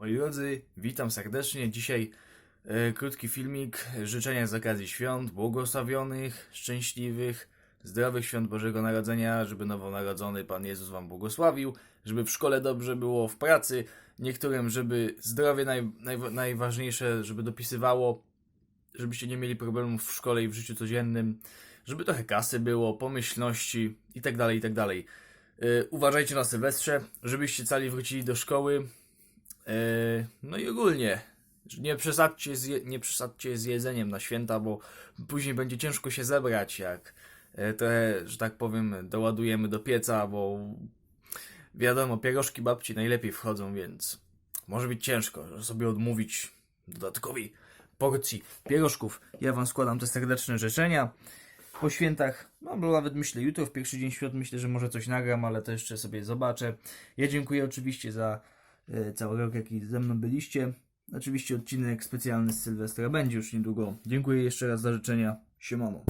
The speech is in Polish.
Moi drodzy, witam serdecznie. Dzisiaj e, krótki filmik. Życzenia z okazji świąt, błogosławionych, szczęśliwych, zdrowych świąt Bożego Narodzenia, żeby nowonarodzony Pan Jezus Wam błogosławił, żeby w szkole dobrze było, w pracy, niektórym, żeby zdrowie naj, naj, najważniejsze, żeby dopisywało, żebyście nie mieli problemów w szkole i w życiu codziennym, żeby trochę kasy było, pomyślności itd., itd. E, Uważajcie na Sylwestrze, żebyście cali wrócili do szkoły, No i ogólnie, nie przesadźcie, z je, nie przesadźcie z jedzeniem na święta, bo później będzie ciężko się zebrać, jak e, trochę, że tak powiem, doładujemy do pieca, bo wiadomo, pierożki babci najlepiej wchodzą, więc może być ciężko, sobie odmówić dodatkowej porcji pierożków. Ja Wam składam te serdeczne życzenia. Po świętach, no bo nawet myślę jutro, w pierwszy dzień świąt, myślę, że może coś nagram, ale to jeszcze sobie zobaczę. Ja dziękuję oczywiście za e, cały rok, jaki ze mną byliście. Oczywiście odcinek specjalny z Sylwestra będzie już niedługo. Dziękuję jeszcze raz za życzenia. Siemano.